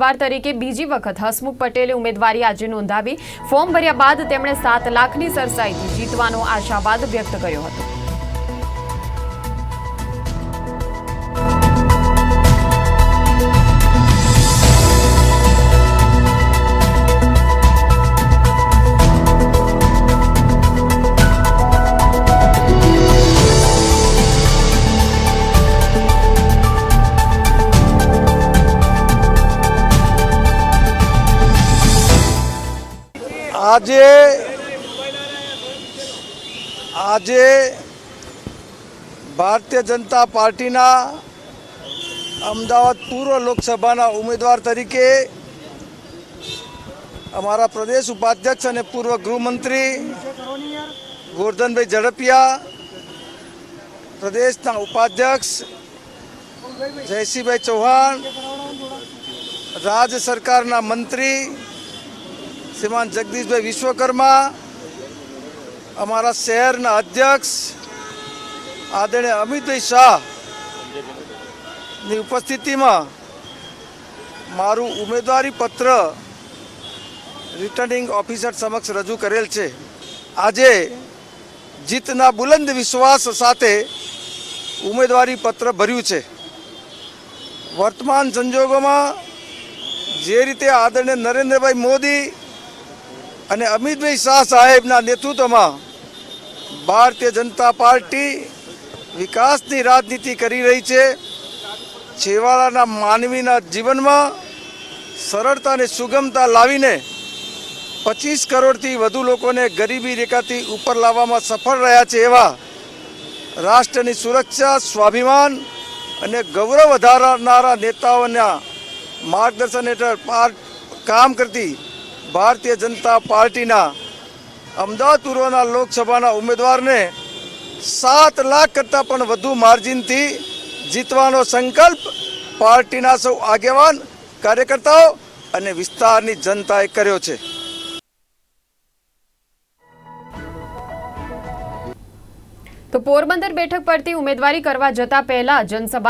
ઉમેદવાર તરીકે બીજી વખત હસમુખ પટેલે ઉમેદવારી આજે નોંધાવી. ફોર્મ ભર્યા બાદ તેમણે સાત લાખની સરસાઈથી જીતવાનો આશાવાદ વ્યક્ત કર્યો હતો. આજે આજે ભારતીય જનતા પાર્ટીના અમદાવાદ પૂર્વ લોકસભાના ઉમેદવાર તરીકે અમારા પ્રદેશ ઉપાધ્યક્ષ અને પૂર્વ ગૃહમંત્રી ગોરધનભાઈ ઝડપિયા, પ્રદેશના ઉપાધ્યક્ષ જયસિંહભાઈ ચૌહાણ, રાજ્ય સરકારના મંત્રી શ્રીમાન જગદીશભાઈ વિશ્વકર્મા, અમારા શહેરના અધ્યક્ષ, આદરણીય અમિતભાઈ શાહની ઉપસ્થિતિમાં મારું ઉમેદવારી પત્ર રિટર્નિંગ ઓફિસર સમક્ષ રજૂ કરેલ છે. આજે જીતના બુલંદ વિશ્વાસ સાથે ઉમેદવારી પત્ર ભર્યું છે. વર્તમાન સંજોગોમાં જે રીતે આદરણીય નરેન્દ્રભાઈ મોદી અને અમિતભાઈ શાહ સાહેબના નેતૃત્વમાં ભારતીય જનતા પાર્ટી વિકાસની રાજનીતિ કરી રહી છે. છેવાડાના માનવીના જીવનમાં સરળતા અને સુગમતા લાવીને પચીસ કરોડથી વધુ લોકોને ગરીબી રેખાથી ઉપર લાવવામાં સફળ રહ્યા છે એવા રાષ્ટ્રની સુરક્ષા, સ્વાભિમાન અને ગૌરવ વધારનારા નેતાઓના માર્ગદર્શન હેઠળ કામ કરતી ભારતીય જનતા પાર્ટીના અમદાવાદ પૂર્વના લોકસભાના ઉમેદવારને સાત લાખ કરતાં પણ વધુ માર્જિનથી જીતવાનો સંકલ્પ પાર્ટીના સૌ આગેવાન, કાર્યકર્તાઓ અને વિસ્તારની જનતાએ કર્યો છે. તો પોરબંદર બેઠક પરથી ઉમેદવારી કરવા જતા પહેલા જનસભા